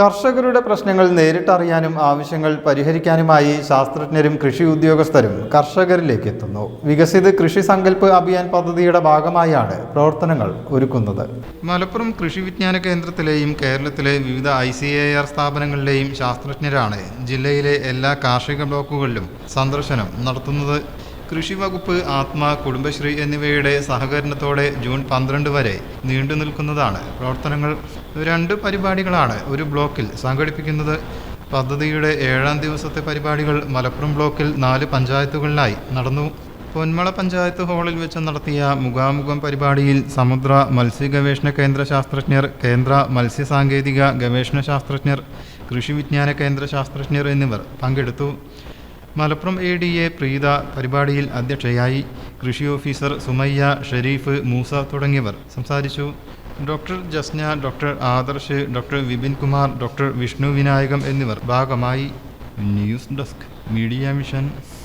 കർഷകരുടെ പ്രശ്നങ്ങൾ നേരിട്ടറിയാനും ആവശ്യങ്ങൾ പരിഹരിക്കാനുമായി ശാസ്ത്രജ്ഞരും കൃഷി ഉദ്യോഗസ്ഥരും കർഷകരിലേക്ക് എത്തുന്നു. വികസിത കൃഷി സങ്കല്പ് അഭിയാൻ പദ്ധതിയുടെ ഭാഗമായാണ് പ്രവർത്തനങ്ങൾ ഒരുക്കുന്നത്. മലപ്പുറം കൃഷി വിജ്ഞാന കേന്ദ്രത്തിലെയും കേരളത്തിലെ വിവിധ ഐ സി എ ആർ സ്ഥാപനങ്ങളിലെയും ശാസ്ത്രജ്ഞരാണ് ജില്ലയിലെ എല്ലാ കാർഷിക ബ്ലോക്കുകളിലും സന്ദർശനം നടത്തുന്നത്. കൃഷി വകുപ്പ് ആത്മ കുടുംബശ്രീ എന്നിവയുടെ സഹകരണത്തോടെ ജൂൺ പന്ത്രണ്ട് വരെ നീണ്ടു നിൽക്കുന്നതാണ്. പ്രവർത്തനങ്ങൾ രണ്ട് പരിപാടികളാണ്. ഒരു ബ്ലോക്കിൽ സംഘടിപ്പിക്കുന്നത് പദ്ധതിയുടെ ഏഴാം ദിവസത്തെ പരിപാടികൾ മലപ്പുറം ബ്ലോക്കിൽ നാല് പഞ്ചായത്തുകളിലായി നടന്നു. പൊന്മള പഞ്ചായത്ത് ഹാളിൽ വെച്ച് നടത്തിയ മുഖാമുഖം പരിപാടിയിൽ സമുദ്ര മത്സ്യ ഗവേഷണ കേന്ദ്ര ശാസ്ത്രജ്ഞർ കേന്ദ്ര മത്സ്യ മത്സ്യസാങ്കേതിക ഗവേഷണ ശാസ്ത്രജ്ഞർ കൃഷി വിജ്ഞാന കേന്ദ്ര ശാസ്ത്രജ്ഞർ എന്നിവർ പങ്കെടുത്തു. Malappuram A D A Preetha പരിപാടിയിൽ അധ്യക്ഷയായി കൃഷി ഓഫീസർ സുമയ്യ ഷെരീഫ് മൂസ തുടങ്ങിയവർ സംസാരിച്ചു. Doctor Jasna doctor Adarsh doctor Vipin Kumar doctor Vishnu Vinayakam എന്നിവർ ഭാഗമായി. News desk media mission.